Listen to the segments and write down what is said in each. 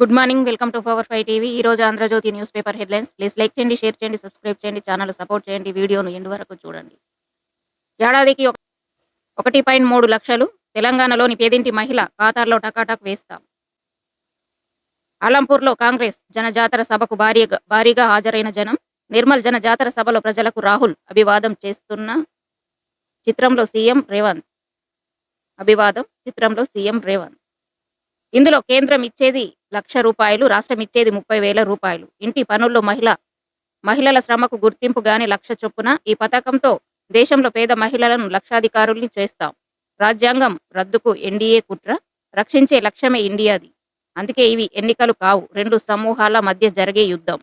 Good morning welcome to power five TV. ఈ రోజు Andhrajyothy news paper headlines. Please like చేయండి share చేయండి subscribe చేయండి ఛానల్ సపోర్ట్ చేయండి. వీడియోను ఎండు వరకు చూడండి. ఏడాదికి ఒకటి పాయింట్ మూడు లక్షలు తెలంగాణలోని పేదింటి మహిళ ఖాతాల్లో టకాటక్ వేస్తాం. అలంపూర్లో కాంగ్రెస్ జనజాతర సభకు భారీగా భారీగా హాజరైన జనం. నిర్మల్ జనజాతర సభలో ప్రజలకు రాహుల్ అభివాదం చేస్తున్న చిత్రంలో సీఎం రేవంత్. అభివాదం చిత్రంలో సీఎం రేవంత్. ఇందులో కేంద్రం ఇచ్చేది లక్ష రూపాయలు రాష్ట్రం ఇచ్చేది ముప్పై వేల రూపాయలు. ఇంటి పనుల్లో మహిళ మహిళల శ్రమకు గుర్తింపు గాని లక్ష చొప్పున ఈ పథకంతో దేశంలో పేద మహిళలను లక్షాధికారుల్ని చేస్తాం. రాజ్యాంగం రద్దుకు ఎన్డీఏ కుట్ర రక్షించే లక్ష్యమే ఇండియాది. అందుకే ఇవి ఎన్నికలు కావు రెండు సమూహాల మధ్య జరిగే యుద్ధం.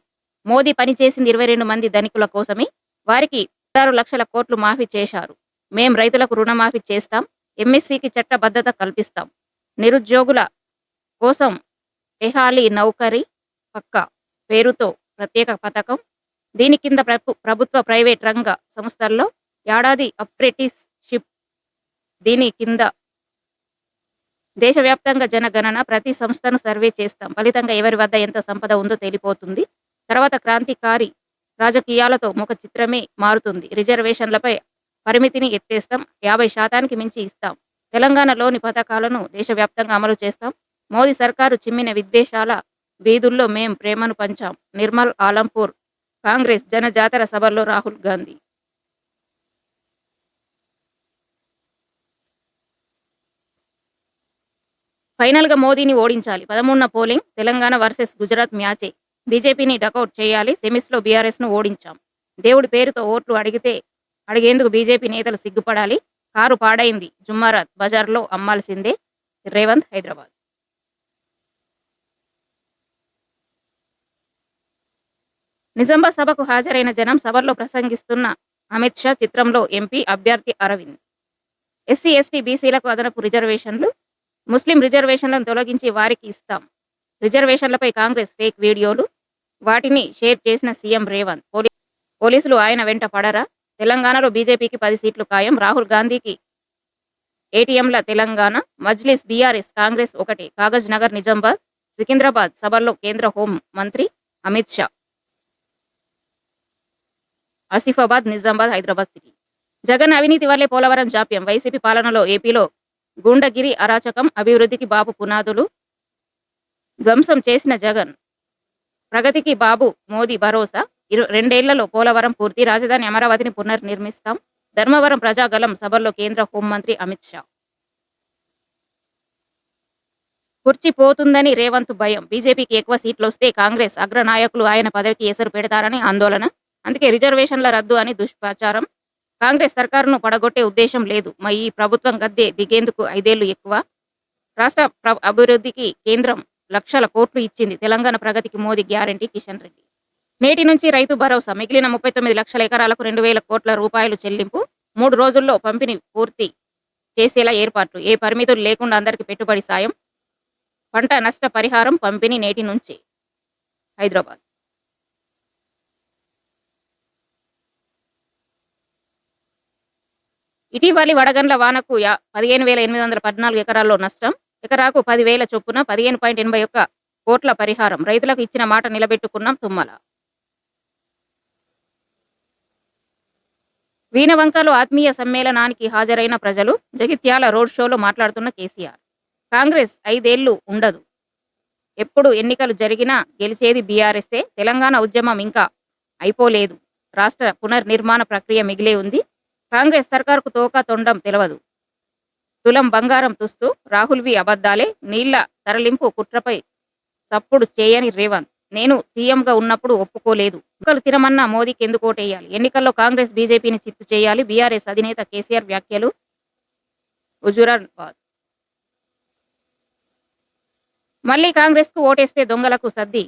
మోదీ పనిచేసింది ఇరవై రెండు మంది ధనికుల కోసమే వారికి పదహారు లక్షల కోట్లు మాఫీ చేశారు. మేం రైతులకు రుణమాఫీ చేస్తాం ఎంఎస్సికి చట్టబద్ధత కల్పిస్తాం. నిరుద్యోగుల కోసం బెహాలీ నౌకరీ పక్క పేరుతో ప్రత్యేక పథకం. దీని కింద ప్రభు- ప్రభుత్వ ప్రైవేట్ రంగ సంస్థల్లో ఏడాది అప్రెంటిస్షిప్. దీని కింద దేశవ్యాప్తంగా జనగణన ప్రతి సంస్థను సర్వే చేస్తాం. ఫలితంగా ఎవరి వద్ద ఎంత సంపద ఉందో తెలిపోతుంది. తర్వాత క్రాంతికారి రాజకీయాలతో ముఖ చిత్రమే మారుతుంది. రిజర్వేషన్లపై పరిమితిని ఎత్తేస్తాం. యాభై శాతానికి మించి ఇస్తాం. తెలంగాణలోని పథకాలను దేశవ్యాప్తంగా అమలు చేస్తాం. మోదీ సర్కారు చిమ్మిన విద్వేషాల వీధుల్లో మేం ప్రేమను పంచాం. నిర్మల్ ఆలంపూర్ కాంగ్రెస్ జనజాతర సభల్లో రాహుల్ గాంధీ. ఫైనల్గా మోదీని ఓడించాలి. పదమూడున పోలింగ్ తెలంగాణ వర్సెస్ గుజరాత్ మ్యాచే. బీజేపీని డకౌట్ చేయాలి. సెమీస్లో బీఆర్ఎస్ను ఓడించాం. దేవుడి పేరుతో ఓట్లు అడిగితే అడిగేందుకు బీజేపీ నేతలు సిగ్గుపడాలి. కారు పాడైంది. జుమ్మారాత్ బజార్లో అమ్మాల్సిందే రేవంత్ హైదరాబాద్. నిజాంబా సభకు హాజరైన జనం సభల్లో ప్రసంగిస్తున్న అమిత్ షా చిత్రంలో ఎంపీ అభ్యర్థి అరవింద్. ఎస్సీ ఎస్టీ బీసీలకు అదనపు రిజర్వేషన్లు ముస్లిం రిజర్వేషన్లను తొలగించి వారికి ఇస్తాం. రిజర్వేషన్లపై కాంగ్రెస్ ఫేక్ వీడియోలు వాటిని షేర్ చేసిన సీఎం రేవంత్. పోలీసులు ఆయన వెంట పడరా? తెలంగాణలో బీజేపీకి పది సీట్లు ఖాయం. రాహుల్ గాంధీకి ఏటీఎంల తెలంగాణ మజ్లిస్ బీఆర్ఎస్ కాంగ్రెస్ ఒకటి. కాగజ్ నగర్ నిజామాబాద్ సికింద్రాబాద్ సభల్లో కేంద్ర హోం మంత్రి అమిత్ షా. ఆసిఫాబాద్ నిజామాబాద్ హైదరాబాద్ సిటీ. జగన్ అవినీతి వల్లే పోలవరం జాప్యం. వైసీపీ పాలనలో ఏపీలో గుండగిరి అరాచకం అభివృద్ధికి బాబు పునాదులు ధ్వంసం చేసిన జగన్. ప్రగతికి బాబు మోదీ భరోసా. ఇరు రెండేళ్ళలో పోలవరం పూర్తి. రాజధాని అమరావతిని పునర్నిర్మిస్తాం. ధర్మవరం ప్రజాగలం సభల్లో కేంద్ర హోంమంత్రి అమిత్ షా. కుర్చీ పోతుందని రేవంత్ భయం. బీజేపీకి ఎక్కువ సీట్లు వస్తే కాంగ్రెస్ అగ్రనాయకులు ఆయన పదవికి ఎసరు పెడతారని ఆందోళన. అందుకే రిజర్వేషన్ల రద్దు అని దుష్ప్రచారం. కాంగ్రెస్ సర్కారును పడగొట్టే ఉద్దేశం లేదు. మా ఈ ప్రభుత్వం గద్దె దిగేందుకు ఐదేళ్ళు ఎక్కువ? రాష్ట్ర అభివృద్ధికి కేంద్రం లక్షల కోట్లు ఇచ్చింది. తెలంగాణ ప్రగతికి మోదీ గ్యారంటీ కిషన్ రెడ్డి. నేటి నుంచి రైతు భరోసా మిగిలిన ముప్పై తొమ్మిది లక్షల ఎకరాలకు రెండు వేల కోట్ల రూపాయలు చెల్లింపు మూడు రోజుల్లో పంపిణీ పూర్తి చేసేలా ఏర్పాట్లు. ఏ పరిమితులు లేకుండా అందరికీ పెట్టుబడి సాయం పంట నష్ట పరిహారం పంపిణీ నేటి నుంచి. హైదరాబాద్. ఇటీవలి వడగండ్ల వానకు పదిహేను వేల ఎనిమిది వందల పద్నాలుగు ఎకరాల్లో నష్టం. ఎకరాకు పదివేల చొప్పున పదిహేను పాయింట్ ఎనభై ఒక్క కోట్ల పరిహారం. రైతులకు ఇచ్చిన మాట నిలబెట్టుకున్నాం తుమ్మల. వీణవంకలో ఆత్మీయ సమ్మేళనానికి హాజరైన ప్రజలు జగిత్యాల రోడ్ షోలో మాట్లాడుతున్న కేసీఆర్. కాంగ్రెస్ ఐదేళ్ళు ఉండదు. ఎప్పుడు ఎన్నికలు జరిగినా గెలిచేది బీఆర్ఎస్ఏ. తెలంగాణ ఉద్యమం ఇంకా అయిపోలేదు. రాష్ట్ర పునర్నిర్మాణ ప్రక్రియ మిగిలే ఉంది. కాంగ్రెస్ సర్కారుకు తోక తొండం తెలవదు. తులం బంగారం తుస్తూ రాహుల్వి అబద్ధాలే నీళ్ళ తరలింపు కుట్రపై సప్పుడు చేయని రేవంత్. నేను సీఎంగా ఉన్నప్పుడు ఒప్పుకోలేదు. ఎన్నికలు తినమన్నా మోదీకి ఎందుకు ఓటేయాలి? ఎన్నికల్లో కాంగ్రెస్ బీజేపీని చిత్తు చేయాలి. బీఆర్ఎస్ అధినేత కేసీఆర్ వ్యాఖ్యలు హుజురాబాద్ మళ్ళీ కాంగ్రెస్కు ఓటేస్తే దొంగలకు సర్ది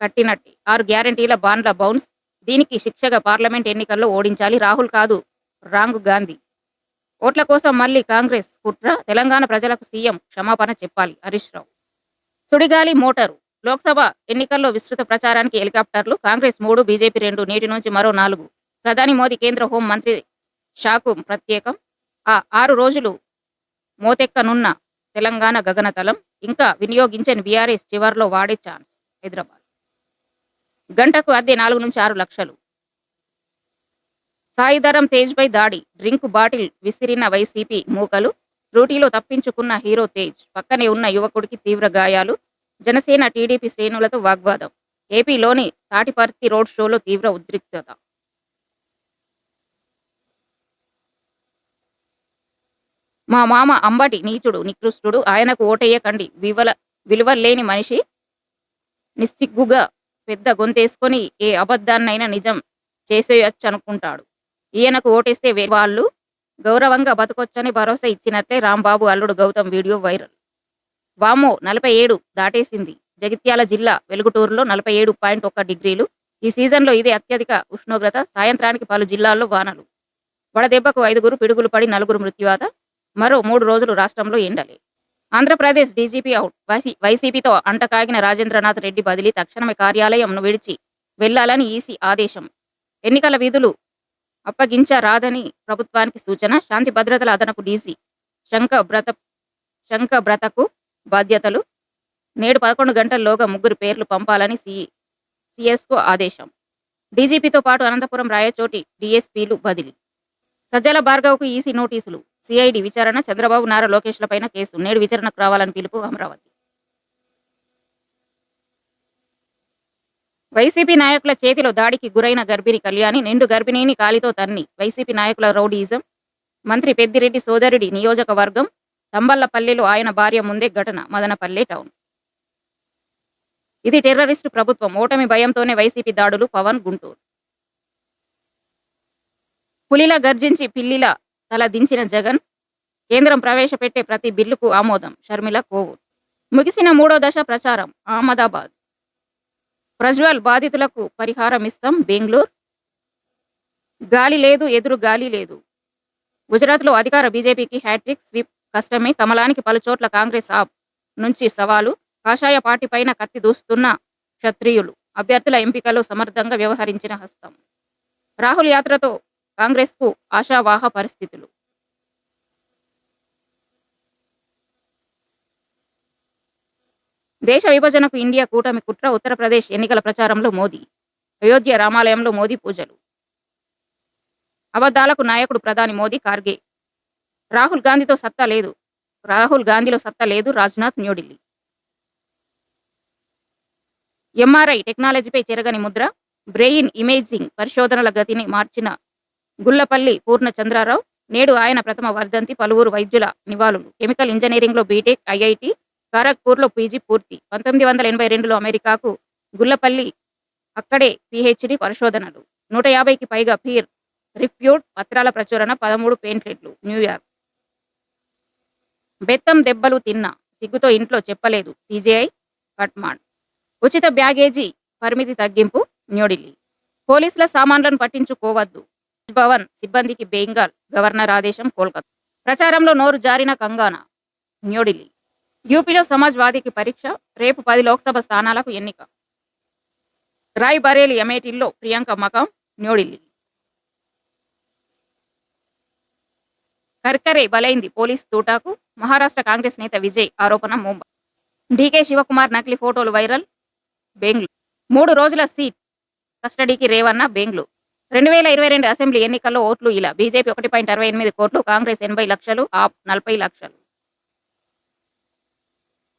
కట్టినట్టే. ఆరు గ్యారంటీల బాండ్ల బౌన్స్. దీనికి శిక్షగా పార్లమెంట్ ఎన్నికల్లో ఓడించాలి. రాహుల్ కాదు రాంగ్ గాంధీ. ఓట్ల కోసం మళ్ళీ కాంగ్రెస్ కుట్ర తెలంగాణ ప్రజలకు సీఎం క్షమాపణ చెప్పాలి హరీష్ రావు. సుడిగాలి మోటారు. లోక్సభ ఎన్నికల్లో విస్తృత ప్రచారానికి హెలికాప్టర్లు కాంగ్రెస్ మూడు బీజేపీ రెండు నేటి నుంచి మరో నాలుగు. ప్రధాని మోదీ కేంద్ర హోం మంత్రి షాకు ప్రత్యేకం. ఆ ఆరు రోజులు మోతెక్కనున్న తెలంగాణ గగనతలం ఇంకా వినియోగించని బీఆర్ఎస్ చివర్లో వాడే ఛాన్స్ హైదరాబాద్. గంటకు అద్దె నాలుగు నుంచి ఆరు లక్షలు. సాయిధరం తేజ్పై దాడి. డ్రింక్ బాటిల్ విసిరిన వైసీపీ మూకలు. రూటీలో తప్పించుకున్న హీరో తేజ్. పక్కనే ఉన్న యువకుడికి తీవ్ర గాయాలు. జనసేన టీడీపీ శ్రేణులతో వాగ్వాదం. ఏపీలోని తాటిపర్తి రోడ్ షోలో తీవ్ర ఉద్రిక్తత. మా మామ అంబటి నీచుడు నికృష్టుడు. ఆయనకు ఓటేయకండి. వివల విలువలేని మనిషి. నిస్సిగ్గుగా పెద్ద గొంతేసుకొని ఏ అబద్ధాన్నైనా నిజం చేసేయచ్చు అనుకుంటాడు ఈయనకు ఓటేస్తే వే- వాళ్ళు గౌరవంగా బతకొచ్చని భరోసా ఇచ్చినట్లే రాంబాబు అల్లుడు గౌతమ్ వీడియో వైరల్. వామో నలభై ఏడు దాటేసింది. జగిత్యాల జిల్లా వెలుగుటూరులో నలభై ఏడు పాయింట్ ఒక్క డిగ్రీలు. ఈ సీజన్లో ఇదే అత్యధిక ఉష్ణోగ్రత. సాయంత్రానికి పలు జిల్లాల్లో వానలు. వడదెబ్బకు ఐదుగురు పిడుగులు పడి నలుగురు మృత్యువాత. మరో మూడు రోజులు రాష్ట్రంలో ఎండలే. Andhra Pradesh DGP out. YC వైసీపీతో అంటకాగిన రాజేంద్రనాథ్ రెడ్డి బదిలీ తక్షణమే కార్యాలయంను విడిచి వెళ్ళాలని ఈసీ ఆదేశం. ఎన్నికల విధులు అప్పగించరాదని ప్రభుత్వానికి సూచన. శాంతి భద్రతల అదనపు డీసీ శంఖ బ్రత శంఖ బ్రతకు బాధ్యతలు. నేడు పదకొండు గంటల్లోగా ముగ్గురు పేర్లు పంపాలని సి సిఎస్కు ఆదేశం. డీజీపీతో పాటు అనంతపురం రాయచోటి డీఎస్పీలు బదిలీ. సజ్జల భార్గవ్కు ఈసీ నోటీసులు. సిఐడి విచారణ. చంద్రబాబు నారా లోకేష్లపైన కేసు. నేడు విచారణకు రావాలని పిలుపు అమరావతి. వైసీపీ నాయకుల చేతిలో దాడికి గురైన గర్భిణి కళ్యాణి నిండు గర్భిణిని కాలితో తన్ని వైసీపీ నాయకుల రౌడీజం. మంత్రి పెద్దిరెడ్డి సోదరుడి నియోజకవర్గం. తంబళ్ళపల్లిలో ఆయన భార్య ముందే ఘటన మదనపల్లె టౌన్. ఇది టెర్రరిస్టు ప్రభుత్వం. ఓటమి భయంతోనే వైసీపీ దాడులు పవన్ గుంటూరు. పులిలా గర్జించి పిల్లిల తల దించిన జగన్ కేంద్రం ప్రవేశపెట్టే ప్రతి బిల్లుకు ఆమోదం. షర్మిల కోవూరు. ముగిసిన మూడో దశ ప్రచారం. అహ్మదాబాద్. ప్రజ్వల్ బాధితులకు పరిహారం ఇస్తాం బెంగళూరు. గాలి లేదు ఎదురు గాలి లేదు. గుజరాత్లో అధికార బీజేపీకి హ్యాట్రిక్ స్వీప్ కష్టమే. కమలానికి పలుచోట్ల కాంగ్రెస్ ఆప్ నుంచి సవాలు. కాషాయ పార్టీ పైన కత్తి దూస్తున్న క్షత్రియులు. అభ్యర్థుల ఎంపికలో సమర్థంగా వ్యవహరించిన హస్తం. రాహుల్ యాత్రతో కాంగ్రెస్కు ఆశావాహ పరిస్థితులు. దేశ విభజనకు ఇండియా కూటమి కుట్ర ఉత్తరప్రదేశ్ ఎన్నికల ప్రచారంలో మోదీ అయోధ్య రామాలయంలో మోదీ పూజలు. అబద్ధాలకు నాయకుడు ప్రధాని మోదీ కార్గే. రాహుల్ గాంధీతో సత్తా లేదు. రాహుల్ గాంధీలో సత్తా లేదు రాజ్నాథ్ న్యూఢిల్లీ. ఎంఆర్ఐ టెక్నాలజీపై చెరగని ముద్ర బ్రెయిన్ ఇమేజింగ్ పరిశోధనల గతిని మార్చిన గుల్లపల్లి పూర్ణచంద్రారావు నేడు ఆయన ప్రథమ వర్ధంతి పలువురు వైద్యుల నివాళులు. కెమికల్ ఇంజనీరింగ్లో బీటెక్ ఐఐటి ఖరగ్పూర్లో పీజీ పూర్తి. పంతొమ్మిది వందల ఎనభై రెండులో అమెరికాకు గుల్లపల్లి అక్కడే పిహెచ్డి పరిశోధనలు. నూట యాభైకి పైగా పీర్ రిప్యూట్ పత్రాల ప్రచురణ పదమూడు పెయింట్లెట్లు న్యూయార్క్ బెత్తం దెబ్బలు తిన్నా సిగ్గుతో ఇంట్లో చెప్పలేదు సిజేఐ కట్మాండ్ ఉచిత బ్యాగేజీ పరిమితి తగ్గింపు న్యూఢిల్లీ. పోలీసుల సామాన్లను పట్టించుకోవద్దు. భవన్ సిబ్బందికి బెంగాల్ గవర్నర్ ఆదేశం కోల్కతా. ప్రచారంలో నోరు జారిన కంగానా? న్యూఢిల్లీ. యూపీలో సమాజ్వాదీకి పరీక్ష రేపు పది లోక్సభ స్థానాలకు ఎన్నిక. రాయ్ బరేలి అమేఠీల్లో ప్రియాంక మకాం న్యూఢిల్లీ. కర్కరే బలైంది పోలీస్ తూటాకు మహారాష్ట్ర కాంగ్రెస్ నేత విజయ్ ఆరోపణ ముంబై. డీకే శివకుమార్ నకిలీ ఫోటోలు వైరల్ బెంగళూరు. మూడు రోజుల సీట్ కస్టడీకి రేవన్న బెంగళూరు. రెండు వేల ఇరవై రెండు అసెంబ్లీ ఎన్నికల్లో ఓట్లు ఇలా. బీజేపీ ఒకటి పాయింట్ అరవై ఎనిమిది కోట్లు కాంగ్రెస్ ఎనభై లక్షలు ఆప్ నలభై లక్షలు.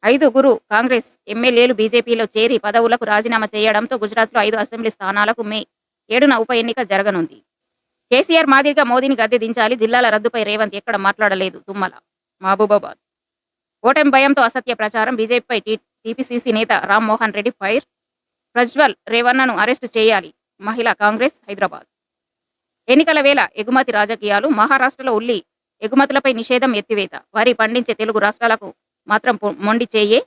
ఐదుగురు కాంగ్రెస్ ఎమ్మెల్యేలు బీజేపీలో చేరి పదవులకు రాజీనామా చేయడంతో గుజరాత్లో ఐదు అసెంబ్లీ స్థానాలకు మే ఏడున ఉప ఎన్నిక జరగనుంది. కేసీఆర్ మాదిరిగా మోదీని గద్దె దించాలి జిల్లాల రద్దుపై రేవంత్ ఎక్కడ మాట్లాడలేదు తుమ్మల మహబూబాబాద్. ఓటమి భయంతో అసత్య ప్రచారం బీజేపీపై టీపీసీసీ నేత రామ్మోహన్ రెడ్డి ఫైర్ ప్రజ్వల్ రేవన్నను అరెస్టు చేయాలి మహిళా కాంగ్రెస్ హైదరాబాద్. ఎన్నికల వేళ ఎగుమతి రాజకీయాలు మహారాష్ట్రలో ఉల్లి ఎగుమతులపై నిషేధం ఎత్తివేత వరి పండించే తెలుగు రాష్ట్రాలకు మాత్రం మొండి చేయే.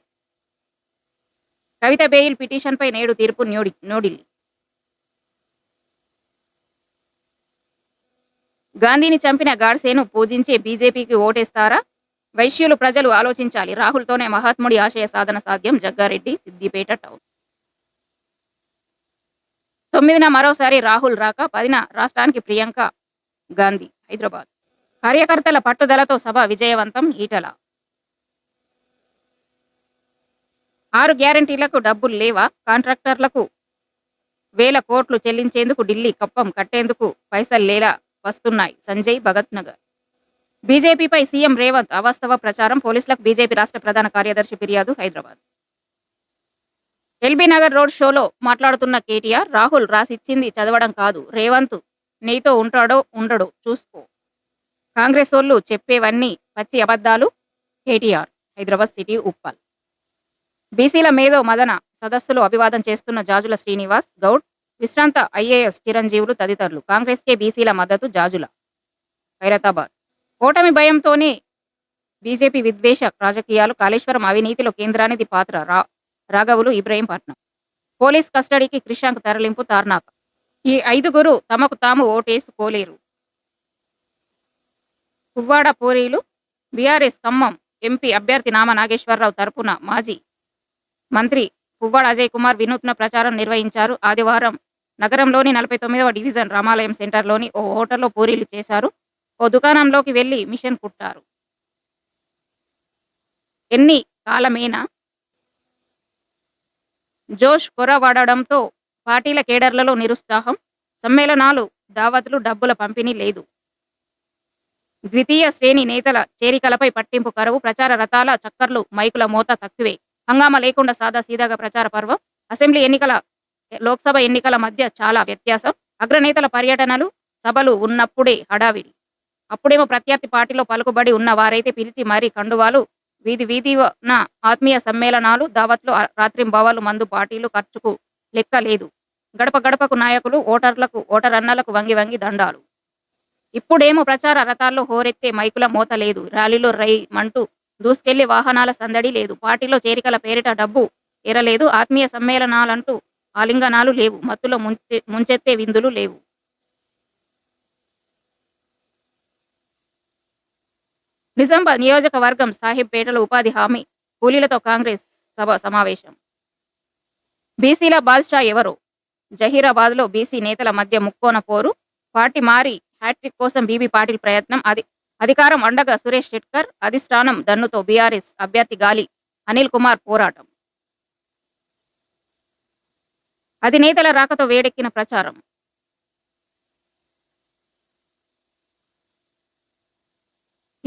కవిత బెయిల్ పిటిషన్పై నేడు తీర్పు న్యూడి న్యూఢిల్లీ. గాంధీని చంపిన గాడ్సేను పూజించే బీజేపీకి ఓటేస్తారా? వైశ్యులు ప్రజలు ఆలోచించాలి. రాహుల్తోనే మహాత్ముడి ఆశయ సాధన సాధ్యం. జగ్గారెడ్డి సిద్దిపేట టౌన్. తొమ్మిదిన మరోసారి రాహుల్ రాక పదిన రాష్ట్రానికి ప్రియాంక గాంధీ హైదరాబాద్. కార్యకర్తల పట్టుదలతో సభ విజయవంతం ఈటల. ఆరు గ్యారంటీలకు డబ్బులు లేవా? కాంట్రాక్టర్లకు వేల కోట్లు చెల్లించేందుకు ఢిల్లీ కప్పం కట్టేందుకు పైసలు లేలా వస్తున్నాయి. సంజయ్ భగత్ నగర్. బీజేపీపై సీఎం రేవంత్ అవాస్తవ ప్రచారం పోలీసులకు బీజేపీ రాష్ట్ర ప్రధాన కార్యదర్శి ఫిర్యాదు హైదరాబాద్. ఎల్బీ నగర్ రోడ్ షోలో మాట్లాడుతున్న కేటీఆర్ రాహుల్ రాసిచ్చింది చదవడం కాదు. రేవంత్ నీతో ఉంటాడో ఉండడో చూసుకో. కాంగ్రెస్ వాళ్ళు చెప్పేవన్నీ పచ్చి అబద్ధాలు. KTR Hyderabad city Uppal. బీసీల మేధో మదన సదస్సులో అభివాదం చేస్తున్న జాజుల శ్రీనివాస్ గౌడ్ విశ్రాంత ఐఏఎస్ చిరంజీవులు తదితరులు. కాంగ్రెస్కే బీసీల మద్దతు జాజుల. ఖైరతాబాద్ ఓటమి భయంతోనే బీజేపీ విద్వేష రాజకీయాలు కాళేశ్వరం అవినీతిలో కేంద్రానిది పాత్ర రా రాఘవులు ఇబ్రహీంపట్నం. పోలీస్ కస్టడీకి క్రిషాంక్ తరలింపు తార్నాక. ఈ ఐదుగురు తమకు తాము ఓటేసుకోలేరు. పువ్వాడ పోరీలు బీఆర్ఎస్ ఖమ్మం ఎంపీ అభ్యర్థి నామ నాగేశ్వరరావు తరపున మాజీ మంత్రి పువ్వాడ అజయ్ కుమార్ వినూత్న ప్రచారం నిర్వహించారు. ఆదివారం నగరంలోని నలభై తొమ్మిదవ డివిజన్ రామాలయం సెంటర్లోని ఓ హోటల్లో పూరీలు చేశారు. ఓ దుకాణంలోకి వెళ్ళి మిషన్ కుట్టారు. ఎన్ని కాలమేనా? జోష్ కొరవడడంతో పార్టీల కేడర్లలో నిరుత్సాహం. సమ్మేళనాలు దావతులు డబ్బుల పంపిణీ లేదు. ద్వితీయ శ్రేణి నేతల చేరికలపై పట్టింపు కరువు. ప్రచార రథాల చక్కర్లు మైకుల మోత తక్కువే. హంగామా లేకుండా సాదా సీదాగా ప్రచార పర్వం. అసెంబ్లీ ఎన్నికల లోక్సభ ఎన్నికల మధ్య చాలా వ్యత్యాసం. అగ్రనేతల పర్యటనలు సభలు ఉన్నప్పుడే హడావిడి. అప్పుడేమో ప్రత్యర్థి పార్టీలో పలుకుబడి ఉన్న వారైతే పిలిచి మరీ కండువాలు వీధి వీధిన ఆత్మీయ సమ్మేళనాలు దావత్లు రాత్రింబవాలు మందు పార్టీలు ఖర్చుకు లెక్క లేదు. గడప గడపకు నాయకులు ఓటర్లకు ఓటర్ అన్నలకు వంగి వంగి దండాలు. ఇప్పుడేమో ప్రచార రథాల్లో హోరెత్తే మైకుల మోత లేదు. ర్యాలీలో రై మంటూ దూసుకెళ్ళి వాహనాల సందడి లేదు. పార్టీలో చేరికల పేరిట డబ్బు ఎరలేదు ఆత్మీయ సమ్మేళనాలంటూ ఆలింగనాలు లేవు. మత్తులో ముంచె ముంచెత్తే విందులు లేవు. నిజామాబాద్ నియోజకవర్గం సాహిబ్పేటలో ఉపాధి హామీ కూలీలతో కాంగ్రెస్ సభ సమావేశం. బీసీల బాద్షా ఎవరు? జహీరాబాద్లో బీసీ నేతల మధ్య ముక్కోన పోరు. పార్టీ మారి హ్యాట్రిక్ కోసం బీబీ పాటిల్ ప్రయత్నం అది అధికారం అండగా సురేష్ షెట్కర్ అధిష్టానం దన్నుతో బీఆర్ఎస్ అభ్యర్థి గాలి అనిల్ కుమార్ పోరాటం. అధినేతల రాకతో వేడెక్కిన ప్రచారం.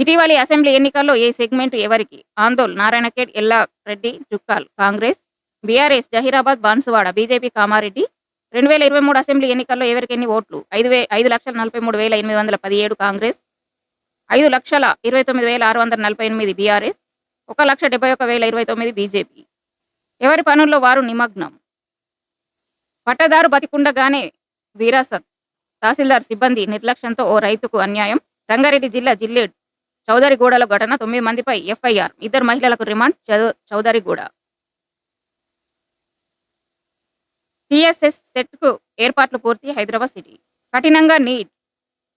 ఇటీవలి అసెంబ్లీ ఎన్నికల్లో ఏ సెగ్మెంట్ ఎవరికి? Andole Narayankhed Yellareddy Jukkal Congress BRS Zaheerabad Banswada BJP Kamareddy. రెండు వేల ఇరవై మూడు అసెంబ్లీ ఎన్నికల్లో ఎవరికి ఎన్ని ఓట్లు? ఐదు వే ఐదు లక్షల నలభై మూడు వేల ఎనిమిది వందల పదిహేడు కాంగ్రెస్ ఐదు లక్షల ఇరవై తొమ్మిది వేల ఆరు వందల నలభై ఎనిమిది బీఆర్ఎస్ ఒక లక్ష డెబ్బై ఒక వేల ఇరవై తొమ్మిది బీజేపీ. ఎవరి పనుల్లో వారు నిమగ్నం? పట్టదారు బతికుండగానే వీరాసత్ తహసీల్దార్ సిబ్బంది నిర్లక్ష్యంతో ఓ రైతుకు అన్యాయం రంగారెడ్డి జిల్లా జిల్లేడ్ చౌదరిగూడలో ఘటన తొమ్మిది మందిపై ఎఫ్ఐఆర్ ఇద్దరు మహిళలకు రిమాండ్ చౌ- చౌదరిగూడ టిఎస్ఎస్ సెట్కు ఏర్పాట్లు పూర్తి హైదరాబాద్ సిటీ. కఠినంగా నీట్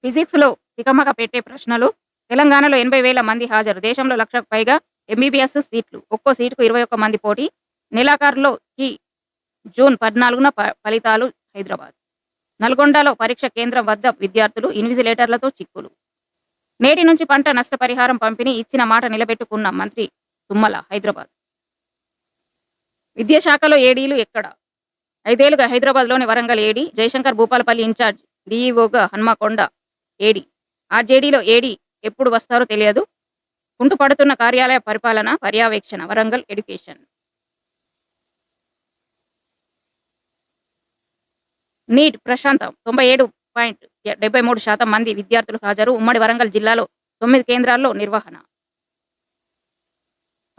ఫిజిక్స్లో తికమక పెట్టే ప్రశ్నలు తెలంగాణలో ఎనభై వేల మంది హాజరు. దేశంలో లక్షకు పైగా ఎంబీబీఎస్ సీట్లు. ఒక్కో సీటుకు ఇరవై ఒక్క మంది పోటీ. నెలాఖరులో కి జూన్ పద్నాలుగున ఫలితాలు హైదరాబాద్. నల్గొండలో పరీక్ష కేంద్రం వద్ద విద్యార్థులు ఇన్విజిలేటర్లతో చిక్కులు. నేటి నుంచి పంట నష్టపరిహారం పంపిణీ ఇచ్చిన మాట నిలబెట్టుకున్న మంత్రి తుమ్మల హైదరాబాద్. విద్యాశాఖలో ఏడీలు ఎక్కడ? ఐదేళ్ళుగా హైదరాబాద్లోని వరంగల్ ఏడీ జయశంకర్ భూపాలపల్లి ఇన్ఛార్జ్ డీఈఓగా హన్మకొండ ఏడీ. ఆర్జేడీలో ఏడీ ఎప్పుడు వస్తారో తెలియదు. కుంటుపడుతున్న కార్యాలయ పరిపాలన పర్యవేక్షణ వరంగల్ ఎడ్యుకేషన్. నీట్ ప్రశాంతం తొంభై ఏడు పాయింట్ డెబ్బై మూడు శాతం మంది విద్యార్థులు హాజరు. ఉమ్మడి వరంగల్ జిల్లాలో తొమ్మిది కేంద్రాల్లో నిర్వహణ.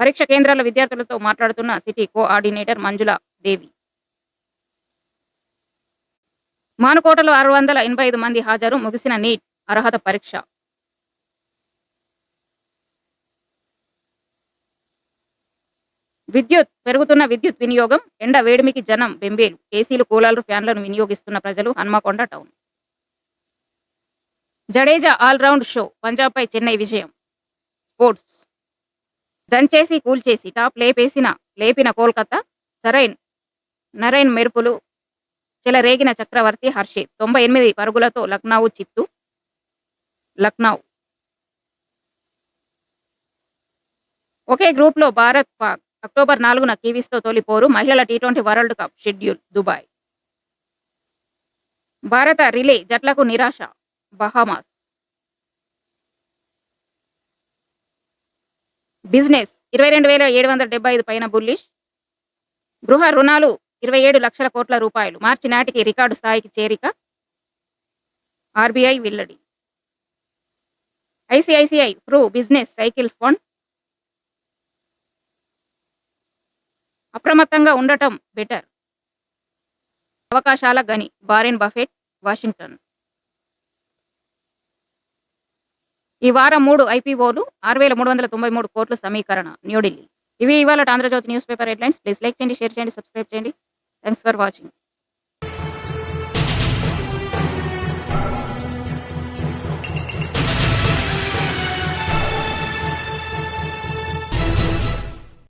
పరీక్ష కేంద్రాల విద్యార్థులతో మాట్లాడుతున్న సిటీ కోఆర్డినేటర్ మంజుల దేవి. మానుకోటలో ఆరు వందల ఎనభై ఐదు మంది హాజరు. ముగిసిన నీట్ అర్హత పరీక్ష. విద్యుత్ పెరుగుతున్న విద్యుత్ వినియోగం ఎండ వేడిమికి జనం బెంబేలు ఏసీలు కూలర్లు ఫ్యాన్లను వినియోగిస్తున్న ప్రజలు Hanamkonda town. Jadeja all round show పంజాబ్పై Chennai విజయం. స్పోర్ట్స్. దంచేసి కూల్చేసి టాప్ లేపేసిన లేపిన కోల్కతా సరైన్ నరైన్ మెరుపులు చెలరేగిన చక్రవర్తి హర్షిత్ తొంభై ఎనిమిది పరుగులతో లక్నౌ చిత్తు లక్నౌ. ఒకే గ్రూప్లో భారత్ పాక్ అక్టోబర్ నాలుగున కివీస్తో తొలి పోరు మహిళల T twenty world cup schedule Dubai. భారత రిలే జట్లకు నిరాశ బహామాస్. బిజినెస్ ఇరవై రెండు వేల ఏడు వందల డెబ్బై ఐదు పైన బుల్లిష్. గృహ రుణాలు ఇరవై ఏడు లక్షల కోట్ల రూపాయలు. మార్చి నాటికి రికార్డు స్థాయికి చేరిక ఆర్బీఐ వెల్లడి. ICICI Pru business cycle fund అప్రమత్తంగా ఉండటం బెటర్. అవకాశాల గని బారెన్ బఫెట్ వాషింగ్టన్. ఈ వారం మూడు ఐపీఓలు ఆరు వేల మూడు వందల తొంభై మూడు కోట్ల సమీకరణ న్యూఢిల్లీ ఇవి ఇవాళ Andhrajyothy news paper headlines. Please like చేయండి షేర్ చేయండి సబ్స్క్రైబ్ చేయండి. Thanks for watching.